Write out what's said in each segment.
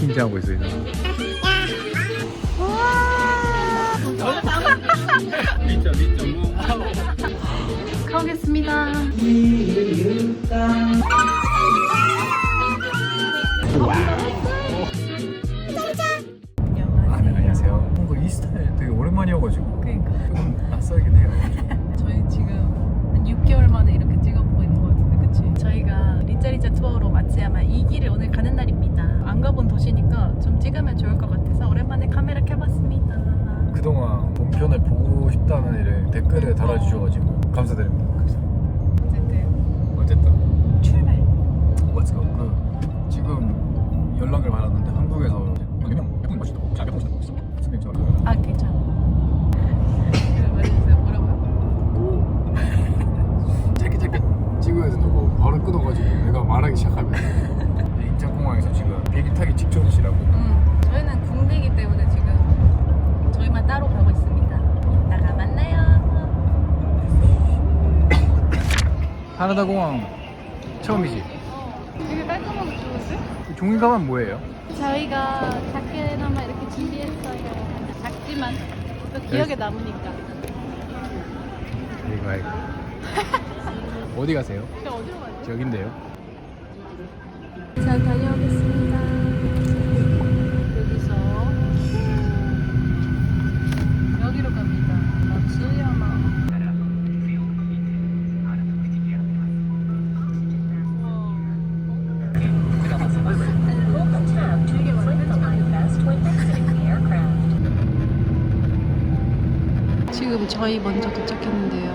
긴장하고 있어요. 뭐. 가보겠습니다. 아, 네, 안녕하세요. 뭔가 이 스타일 되게 오랜만이어가지고 그러니까 조금 낯설긴 해요. 저희 지금 한 6개월 만에 이렇게 찍어보고 있는 것 같은데 그치? 저희가 리짜리짜 투어로 이 길을 오늘 가는 날입니다. 안 가본 도시니까 좀 찍으면 좋을 것 같아서 오랜만에 카메라 켜봤습니다. 그동안 본편을 보고 싶다는 일을 댓글에 달아주셔가지고 감사드립니다. 어쨌든 어쨌든 출발. Let's go. 그 지금 연락을 받았는데 한국에서 몇명 몇분 멋있다고 잘몇분 멋있다고 했어. 선생님 저 아 괜찮아. 말해주세요. 뭐라고요? 짧게 짧게 찍어야 된다고 바로 끊어가지고 내가 말하기 시작하면 인천공항에서 지금 비행기 타기 직전이시라고 음, 저희는 군대이기 때문에 지금 저희만 따로 가고 있습니다. 이따가 만나요. 하나다 공항 처음이지? 되게 깔끔하게 찍었어요? 종이 가방 뭐예요? 저희가 작게나마 이렇게 준비했어요. 작지만 또 기억에 남으니까. 이거 아이고 어디 가세요? 근데 어디로 가요? 저긴데요 자, 다녀오겠습니다. 저희 먼저 도착했는데요.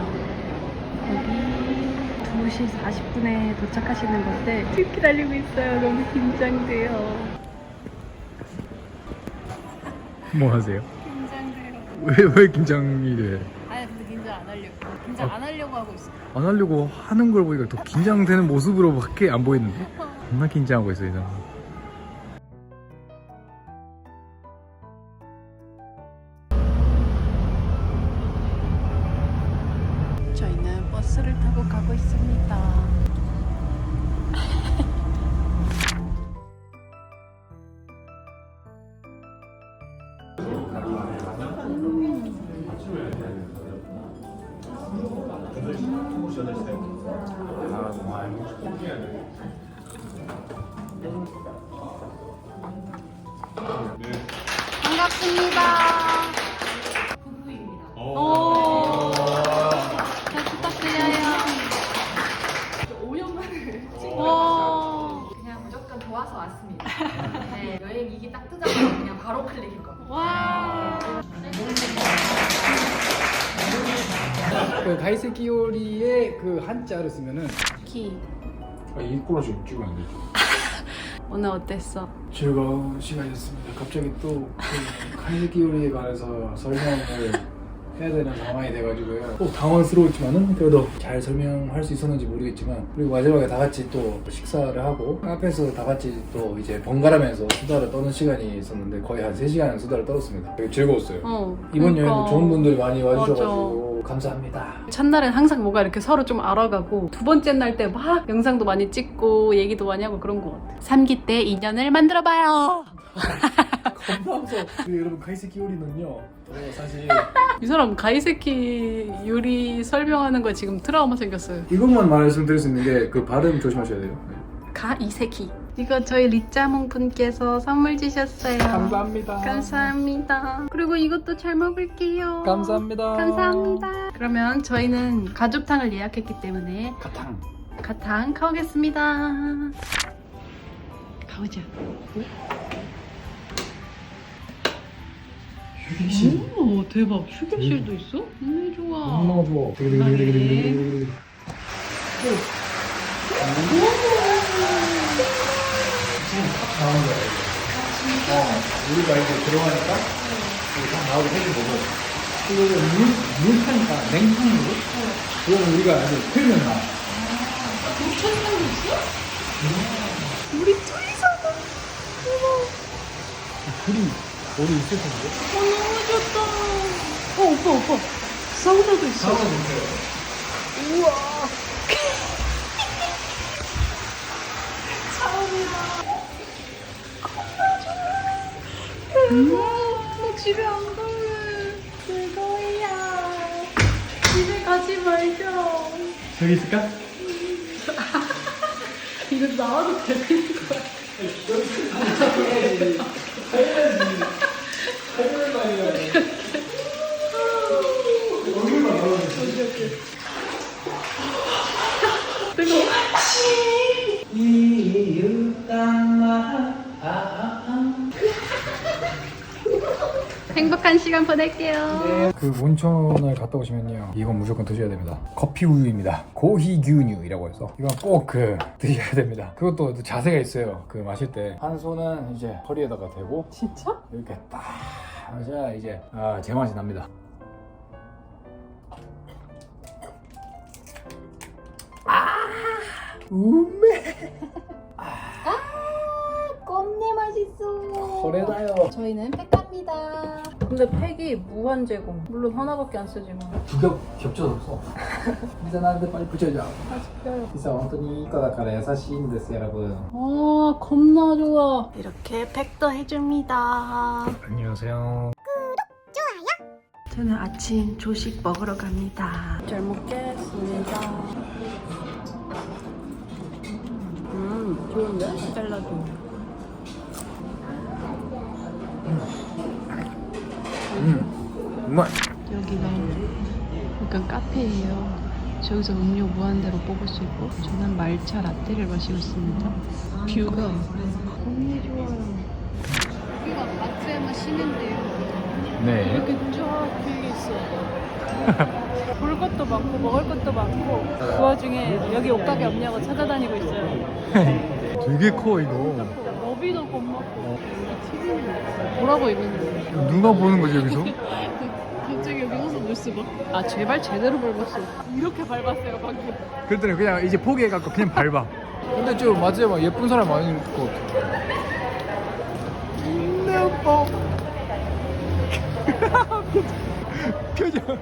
여기 2시 40분에 도착하시는 건데 지금 기다리고 있어요. 너무 긴장돼요. 뭐 하세요? 긴장돼요. 왜, 왜 긴장이 돼? 아니 근데 긴장 안 하려고. 긴장 안 하려고 하고 있어. 안 하려고 하는 걸 보니까 더 긴장되는 모습으로밖에 안 보이는데 정말 긴장하고 있어요 저는 반갑습 그 가이세키 요리의 그 한자를 쓰면은 키. 아, 이꼴로 지금 찍으면 안 되죠 오늘 어땠어? 즐거운 시간이었습니다 갑자기 또그 가이세키 요리에 관해서 설명을 해야 되는 상황이 돼가지고요 또 당황스러웠지만은 그래도 잘 설명할 수 있었는지 모르겠지만 그리고 마지막에 다 같이 또 식사를 하고 카페에서 다 같이 또 이제 번갈아면서 수다를 떠는 시간이 있었는데 거의 한 3시간 수다를 떨었습니다 되게 즐거웠어요 어. 이번 그러니까. 여행도 좋은 분들이 많이 와주셔가지고 감사합니다 첫날엔 항상 뭔가 이렇게 서로 좀 알아가고 두 번째 날 때 막 영상도 많이 찍고 얘기도 많이 하고 그런 것 같아. 3기 때 인연을 만들어봐요. 감사합니다 그 여러분 가이세키 요리는요 어, 사실 이 사람 가이세키 요리 설명하는 거 지금 트라우마 생겼어요. 이것만 말씀드릴 수 있는 게 그 발음 조심하셔야 돼요 네. 가이세키. 이거 저희 리짜몽 분께서 선물 주셨어요. 감사합니다 감사합니다. 그리고 이것도 잘 먹을게요. 감사합니다 감사합니다. 그러면 저희는 가족탕을 예약했기 때문에 가탕 가탕 가보겠습니다. 가보자. 휴게실 오 대박 휴게실도 있어? 음 좋아. 너무 좋아 되게 되게 되게 되게 되게 되게 되게 딱 나오는 거야 이거 어, 우리가 이제 들어가니까 이게 딱 나오게 해준 거고 그거를 물, 물 타니까 냉탕으로 그거는 우리가 아주 틀면 나 우리 둘이서도 둘이 어디 있을 텐데. 어 너무 좋다. 어 오빠 오빠. 사우나도 있어. 사우나 보세요. 우와. 나 집에 안 갈래. 그거야. 집에 가지 말자. 여기 있을까? 이거 나와도 되는 거야. 행복한 시간 보낼게요. 그 온천을 갔다 오시면요. 이건 무조건 드셔야 됩니다. 커피 우유입니다. 고희균유이라고 해서 이건 꼭 그 드셔야 됩니다. 그것도 또 자세가 있어요. 그 마실 때. 한 손은 이제 허리에다가 대고 진짜? 이렇게 딱 하셔야 이제. 아 제맛이 납니다. 아 우메 껌내 맛있어. 거래다요. 저희는 팩 갑니다. 근데 팩이 무한 제공. 물론 하나밖에 안 쓰지만. 두겹 겹쳐서 써 진짜 나한테 빨리 붙여줘 아, 진짜요. 実は本当にいい子だから優しいんですよ 여러분 아, 겁나 좋아. 이렇게 팩도 해줍니다. 안녕하세요 저는 아침 조식 먹으러 갑니다. 잘 먹겠습니다. 음, 좋은데? 샐러드. 음 정말 여기가 약간 카페예요. 저기서 음료 무한대로 뽑을 수 있고 저는 말차 라떼를 마시고 있습니다. 뷰가 너무 좋아요. 여기가 마츠야마 시민데요. 네 이렇게 쫙 길게 있어. 볼 것도 많고 먹을 것도 많고 그 와중에 여기 옷가게 없냐고 찾아다니고 있어요. 되게 커 이거 너비도 겁먹고 튀기는 뭐라고 입는데 누가 보는 거지 여기서? 갑자기 여기 옷을 볼 수가? 아 제발 제대로 밟았어. 이렇게 밟았어요 방금 그랬더니 그냥 이제 포기해갖고 그냥 밟아. 근데 좀 맞아요. 막 예쁜 사람 많이 있고 내 오빠. 표정.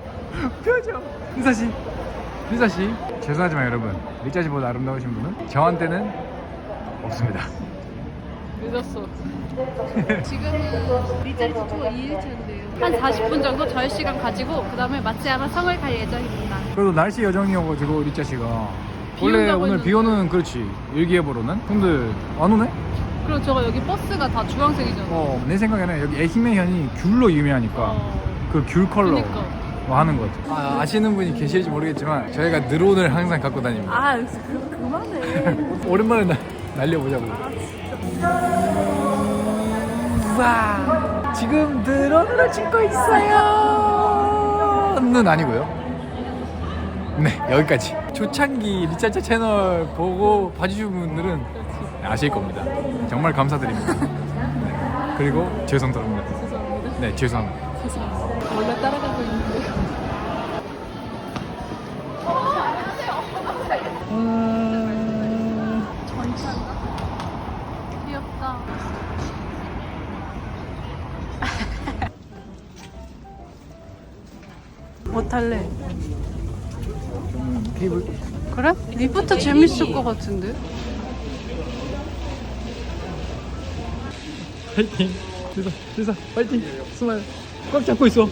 표정. 리사 씨. 리사 씨. 죄송하지만 여러분. 리짜씨보다 아름다우신 분은 저한테는 없습니다. 늦었어. 지금은 리자리 투어 2일차인데요 한 40분 정도 저희 시간 가지고 그 다음에 마츠야마 성을 갈 예정입니다 그래도 날씨 여정이어가지고 리짜 씨가 비 원래 온다고 오늘 비 오는 그렇지 일기예보로는 근데 안 오네? 그리고 저거 여기 버스가 다 주황색이잖아 어, 내 생각에는 여기 에히메현이 귤로 유명하니까 어. 그귤 컬러 그니까. 뭐 하는 것 같아요. 아, 아시는 분이 계실지 모르겠지만 저희가 느론을 항상 갖고 다닙니다. 아 그, 그만해 오랜만에 나, 날려보자고. 와 지금 드론으로 찍고 있어요. 는 아니고요. 네 여기까지. 초창기 리차차 채널 보고 봐주신 분들은 아실 겁니다. 정말 감사드립니다. 네. 그리고 죄송합니다. 죄송합니다 네 죄송합니다. 죄송합니다 원래 따라가고 있는데 전 뭐 탈래? 음, 케이블 그래? 리프트 재밌을 것 같은데? 파이팅 리사 리사 파이팅 스마일 꽉 잡고 있어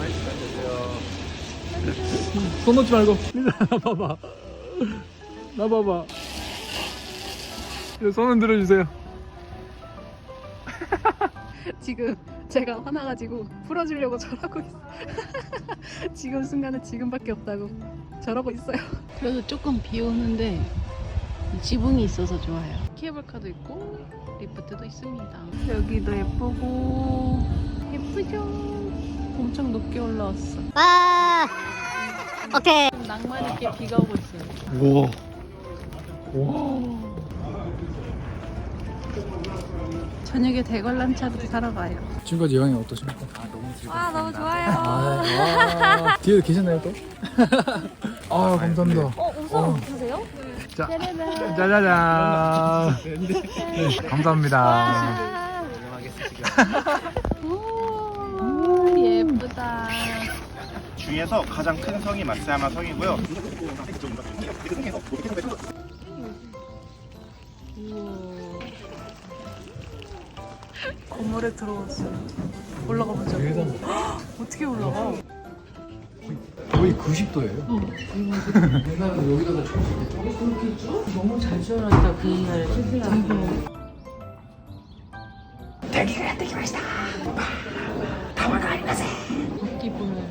손 놓지 말고 리사 나 봐봐 나 봐봐 손 흔들어 주세요 지금 제가 화나가지고 풀어주려고 저러고 있어. 지금 순간은 지금밖에 없다고 저러고 있어요. 그래도 조금 비 오는데 지붕이 있어서 좋아요. 케이블카도 있고 리프트도 있습니다. 여기도 예쁘고 예쁘죠? 엄청 높게 올라왔어. 와 오케이 지금 낭만 있게 비가 오고 있어요. 우와 우와 저녁에 대관람차도 타러 가요. 지금까지 여행이 어떠십니까? 아 너무 아 너무 좋아요. 아, 와. 뒤에 계셨나요 또? 아 감사합니다. 어 우선 보세요? 자, 짜자잔 네, 감사합니다. 오, 예쁘다. 중에서 가장 큰 성이 마스야마 성이고요. 건물에 들어왔어요. 올라가 보자. 계단 어떻게 올라가? 거의 90도예요. 옛날에는 여기다가 쳤을 너무 잘 지어놨다 그날. 웃기 보여요.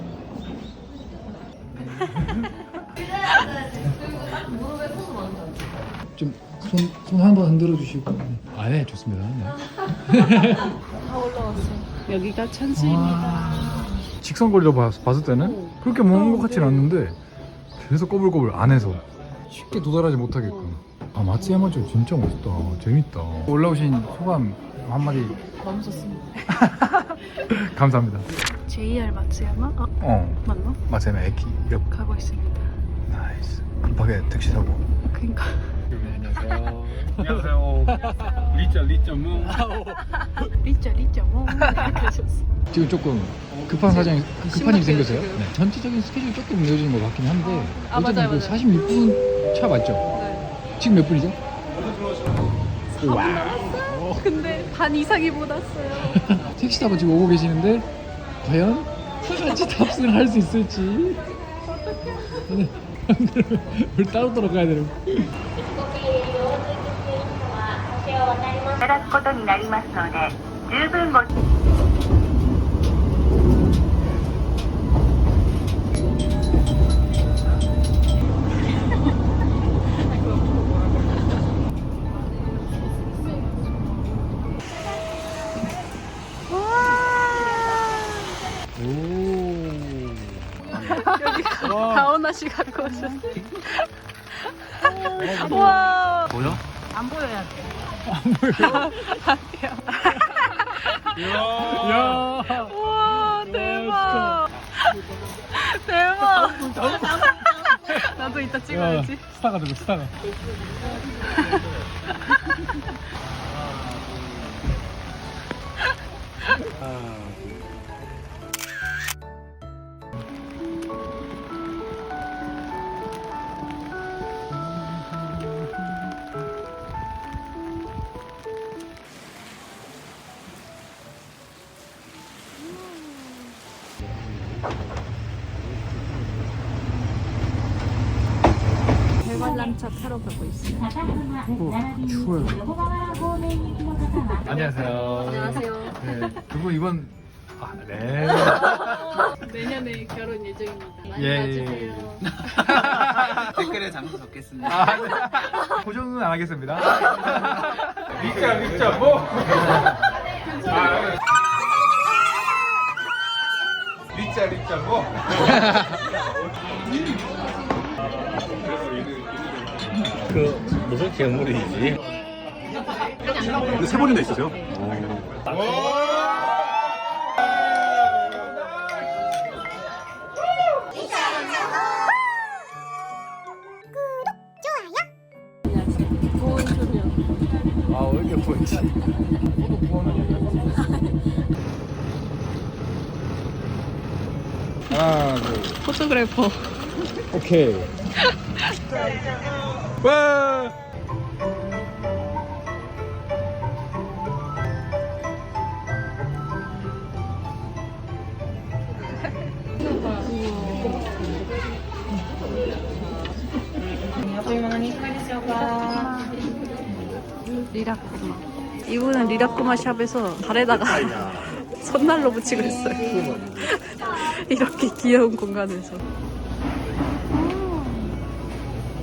좀손손 한번 흔들어 주시고. 아, 네, 좋습니다. 네. 다 올라왔어. 여기가 천수입니다. 직선거리로 봤, 봤을 때는 그렇게 먼 것 같진 않는데 계속 꼬불꼬불 안에서 쉽게 도달하지 못하게끔 아 마츠야마주 진짜 멋있다 재밌다 올라오신 소감 한마디 너무 좋습니다. 감사합니다 JR 마츠야마? 아, 어 맞나? 마츠야마 에키 역 가고 있습니다. 나이스 급하게 택시 타고 그니까. 안녕하세요 안녕하세요. 리짜 리짜 무. 리짜 리짜 뭐 이렇게 하셨어. 지금 조금 급한 사정이 급한 일이 심각해요, 지금. 네. 전체적인 스케줄이 조금 늦어지는 것 같긴 한데 아, 맞아요, 그 맞아요. 46분 차 맞죠? 네. 지금 몇 분이죠? 근데 반 이상이 못 왔어요. 택시 타고 지금 오고 계시는데 과연 같이 탑승을 할 수 있을지 네. 우리 따로 따로 가야 되는 い ただくことになりますので十分ご 다오나 씨 갖고 오셨어요. 와. 보여? 안 보여야 돼. 야 우와 대박. 대박. 나도 이따 찍어야지. 스타가 되고 스타가 대 타러 가고 있어요. 추워요 안녕하세요 안녕하세요. 네, 두분 이번 아, 네. 내년에 결혼 예정입니다. 많이 예, 와주세요. 댓글에 장소 적겠습니다. 아, 네. 고정은 안 하겠습니다. 리짜 리짜 뭐? 리짜 리짜 뭐? 괴물이지? 세 번이나 있으세요? 아, 왜 이렇게 보이지? 하나, 둘, 포토그래퍼. 오케이. 와! 리라쿠마. 이분은 리라쿠마 샵에서 발에다가 손난로 붙이고 있어요. 이렇게 귀여운 공간에서.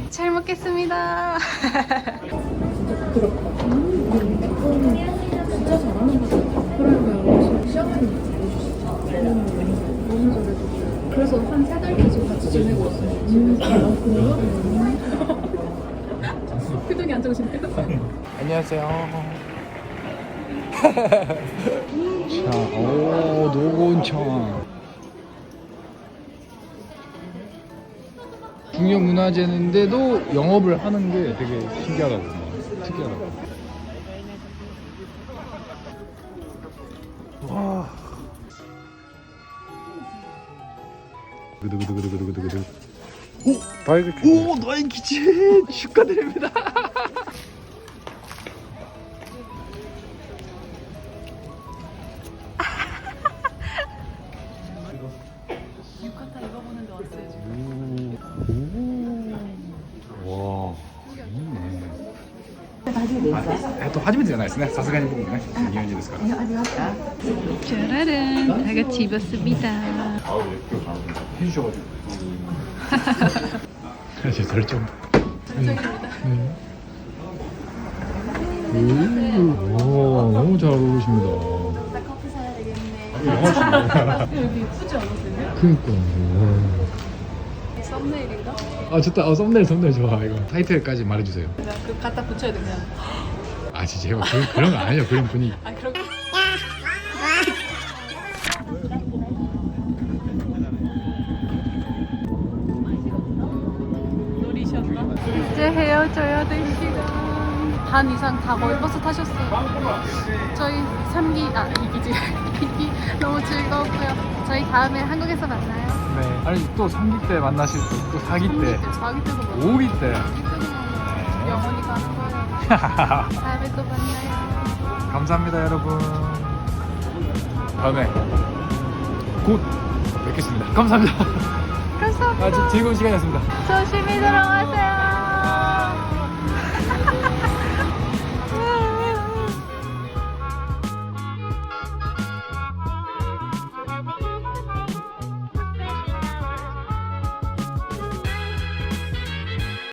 잘 먹겠습니다. 그래서 한 세 달 계속 같이 지내고 있어요. 표정이 안 좋으신데요? 안녕하세요. 자, 오, 노곤청. 중요문화재인데도 영업을 하는 게 되게 신기하다고. 특이하다고. 와. 두구두구두구두구두구두구. 오, 나에게 오, 너의 기체 축하드립니다. 있어요 지금.わあいいね初めてですかはいえっと初めてじゃないですねさすがに僕もね日本人ですからいやありますか 짜라란 다 같이 입었습니다. 해주셔가지고. 사실 절정 절정입니다 오 너무 잘 어울리십니다. 커피 사야 되겠네. 아, 여기 이쁘지 않았어요? 그니까 썸네일인가? 아 좋다 어, 썸네일 썸네일 좋아 이거 타이틀까지 말해주세요 그냥 그 갖다 붙여야 돼 그냥. 아 진짜 제발 그런, 그런 거 아니에요 그런 분위기 아 그렇게. 노리셨나? 이제 헤어져야 될 시간. 반 이상 다 거의 버스 타셨어요. 저희 3기 아 2기지 2기 너무 즐거웠고요. 저희 다음에 한국에서 만나요. 네 아니 또 3기 때 만나실 또 4기 3기 때 때, 4기 때도 만나요. 5기 때 6기 때는 영원히 가는 거예요. 다음에 또 만나요. 감사합니다 여러분 다음에 곧 뵙겠습니다 감사합니다 감사합니다. 아, 즐거운 시간이었습니다 조심히 들어가세요.